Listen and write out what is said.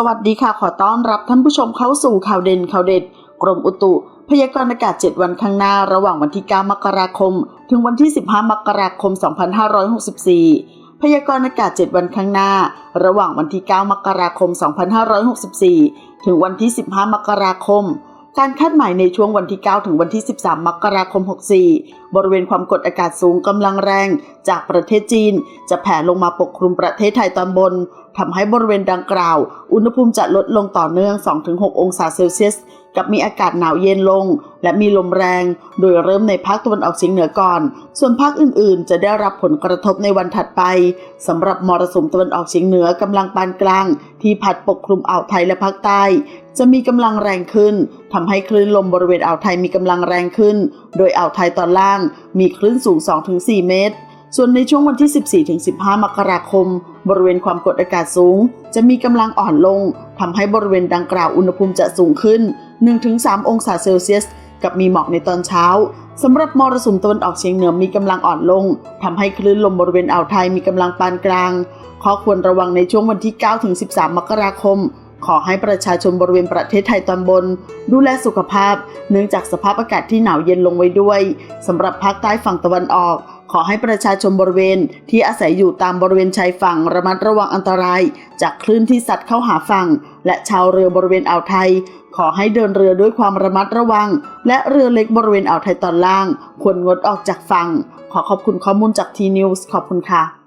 สวัสดีค่ะ ขอต้อนรับท่านผู้ชมเข้าสู่ข่าวเด่นข่าวเด็ด กรมอุตุ พยากรณ์อากาศ 7 วันข้างหน้า ระหว่างวันที่ 9 มกราคม ถึงวันที่ 15 มกราคม 2564 พยากรณ์อากาศ 7 วันข้างหน้า ระหว่างวันที่ 9 มกราคม 2564 ถึงวันที่ 15 มกราคม การคาดหมายในช่วงวันที่ 9 ถึงวันที่ 13 มกราคม 64บริเวณความกดอากาศสูงกำลังแรง จากประเทศจีน จะแผ่ลงมาปกคลุมประเทศไทยตอนบนทำให้บริเวณดังกล่าว อุณหภูมิจะลดลงต่อเนื่อง 2-6 องศาเซลเซียส กับมีอากาศหนาวเย็นลง และมีลมแรง โดยเริ่มในภาคตะวันออกเฉียงเหนือก่อน ส่วนภาคอื่นๆ จะได้รับผลกระทบในวันถัดไปสำหรับมรสุมตะวันออกเฉียงเหนือกำลังปานกลาง ที่พัดปกคลุมอ่าวไทยและภาคใต้ จะมีกำลังแรงขึ้นทำให้คลื่นลมบริเวณอ่าวไทยมีกำลังแรงขึ้น โดยอ่าวไทยตอนล่างมีคลื่นสูง 2-4 เมตร ส่วนในช่วงวันที่ 14-15 มกราคม บริเวณความกดอากาศสูง จะมีกำลังอ่อนลงทำให้บริเวณดังกล่าวอุณหภูมิจะสูงขึ้น 1-3 องศาเซลเซียส กับมีหมอกในตอนเช้าสำหรับมรสุมตะวันออกเฉียงเหนือมีกำลังอ่อนลงทำให้คลื่นลมบริเวณอ่าวไทยมีกำลังปานกลาง ข้อควรระวังในช่วงวันที่ 9-13 มกราคม ขอให้ประชาชนบริเวณประเทศไทยตอนบน ดูแลสุขภาพ เนื่องจากสภาพอากาศที่หนาวเย็นลงไว้ด้วยสำหรับภาคใต้ฝั่งตะวันออก ขอให้ประชาชนบริเวณ ที่อาศัยอยู่ตามบริเวณชายฝั่งระมัดระวังอันตราย จากคลื่นที่ซัดเข้าหาฝั่ง และชาวเรือบริเวณอ่าวไทย ขอให้เดินเรือด้วยความระมัดระวัง และเรือเล็กบริเวณอ่าวไทยตอนล่าง ควรงดออกจากฝั่ง ขอขอบคุณข้อมูลจากทีนิวส์ขอบคุณค่ะ